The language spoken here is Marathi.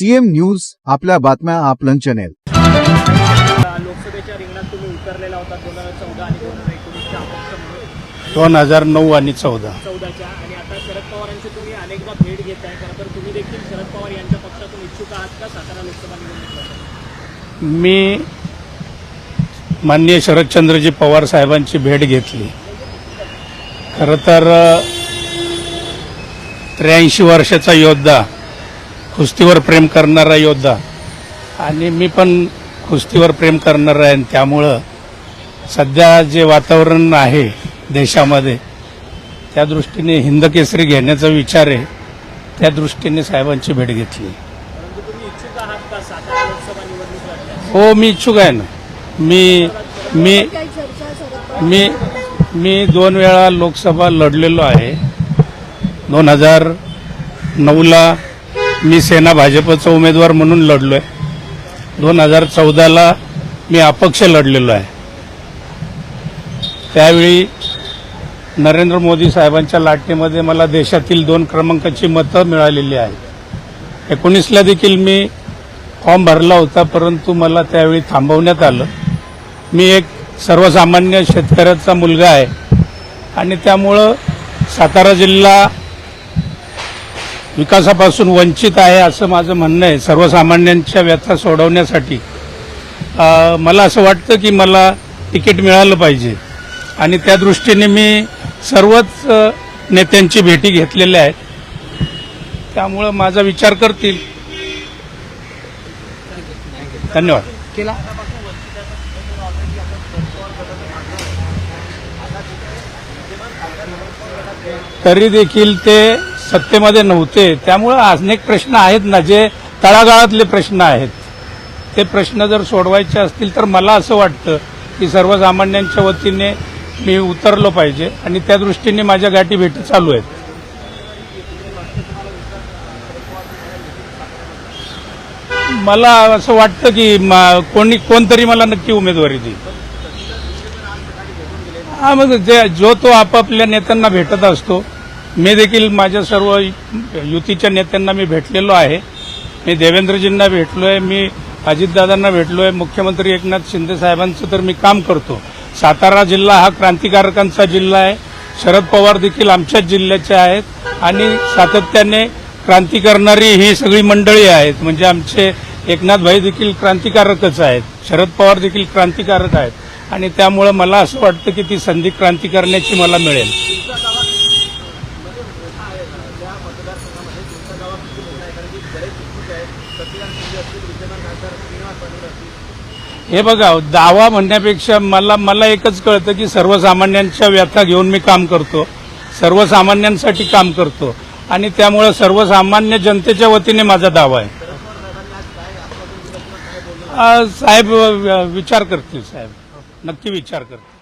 सीएम न्यूज आपल्या बातम्या आपलं चॅनेल लोकसभेच्या रिंगणात तुम्ही उतरलेला होता दोन हजार चौदा आणि दोन हजार एकोणीसच्या अपक्ष म्हणून दोन हजार नऊ आणि चौदा. चौदाच्या आणि आता शरद पवारांची तुम्ही अनेकदा भेट घेताय खरं तर तुम्ही देखील शरद पवार यांच्या पक्षातून इच्छुक आहात का? सातारा लोकसभा निवडणुकीसाठी. मी माननीय शरदचंद्रजी पवार साहेबांची भेट घेतली. खरं तर त्र्याऐंशी वर्षाचा योद्धा कुस्तीवर प्रेम करणारा योद्धा. आणि मी पण कुस्तीवर प्रेम करणारा आहे आणि त्यामुळं सध्या जे वातावरण आहे देशामध्ये त्या दृष्टीने हिंदकेसरी घेण्याचा विचार आहे. त्या दृष्टीने साहेबांची भेट घेतली. हो मी इच्छुक आहे ना. मी मी मी मी दोन वेळा लोकसभा लढलेलो आहे. दोन हजार नऊला मी सेना भाजपचा उमेदवार म्हणून लढलो आहे दोन हजार चौदाला मी अपक्ष लढलेलो आहे. त्यावेळी नरेंद्र मोदी साहेबांच्या लाटणीमध्ये मला देशातील दोन क्रमांकाची मतं मिळालेली आहेत. एकोणीसला देखील मी फॉर्म भरला होता परंतु मला त्यावेळी थांबवण्यात आलं. मी एक सर्वसामान्य शेतकऱ्याचा मुलगा आहे आणि त्यामुळं सातारा जिल्हा विकासापासून वंचित आहे असं माझं म्हणणं आहे सर्वसामान्यांच्या व्यथा सोडवण्यासाठी. मला असं वाटतं की मला तिकीट मिळालं पाहिजे. आणि त्या दृष्टीने मी सर्वच नेत्यांची भेटी घेतलेल्या आहेत. त्यामुळं माझा विचार करतील. धन्यवाद. तरी देखील ते सत्तेमध्ये नव्हते. त्यामुळं अनेक प्रश्न आहेत ना जे तळागाळातले प्रश्न आहेत. ते प्रश्न जर सोडवायचे असतील तर मला असं वाटतं की सर्वसामान्यांच्या वतीने मी उतरलो पाहिजे आणि त्या दृष्टीने माझ्या गाठी भेटी चालू आहेत. मला असं वाटतं की कोणी कोणतरी मला नक्की उमेदवारी देईल. हा मग जे जो तो आपापल्या नेत्यांना भेटत असतो मी देखील माझ्या सर्व युतीच्या नेत्यांना मी भेटलेलो आहे. मी देवेंद्रजींना भेटलो आहे मी अजितदादांना भेटलो आहे मुख्यमंत्री एकनाथ शिंदे साहेबांचं तर मी काम करतो. सातारा जिल्हा हा क्रांतिकारकांचा जिल्हा आहे. शरद पवार देखील आमच्याच जिल्ह्याचे आहेत आणि सातत्याने क्रांती करणारी ही सगळी मंडळी आहेत. म्हणजे आमचे एकनाथभाई देखील क्रांतिकारकच आहेत. शरद पवार देखील क्रांतिकारक आहेत. आणि त्यामुळं मला असं वाटतं की ती संधी क्रांती करण्याची मला मिळेल. हे बघा दावा म्हणण्यापेक्षा मला मला एकच कळतं की सर्वसामान्यांच्या व्यथा घेऊन मी काम करतो. सर्वसामान्यांसाठी काम करतो. आणि त्यामुळं सर्वसामान्य जनतेच्या वतीने माझा दावा आहे. साहेब विचार करतील साहेब. नक्की विचार करतील.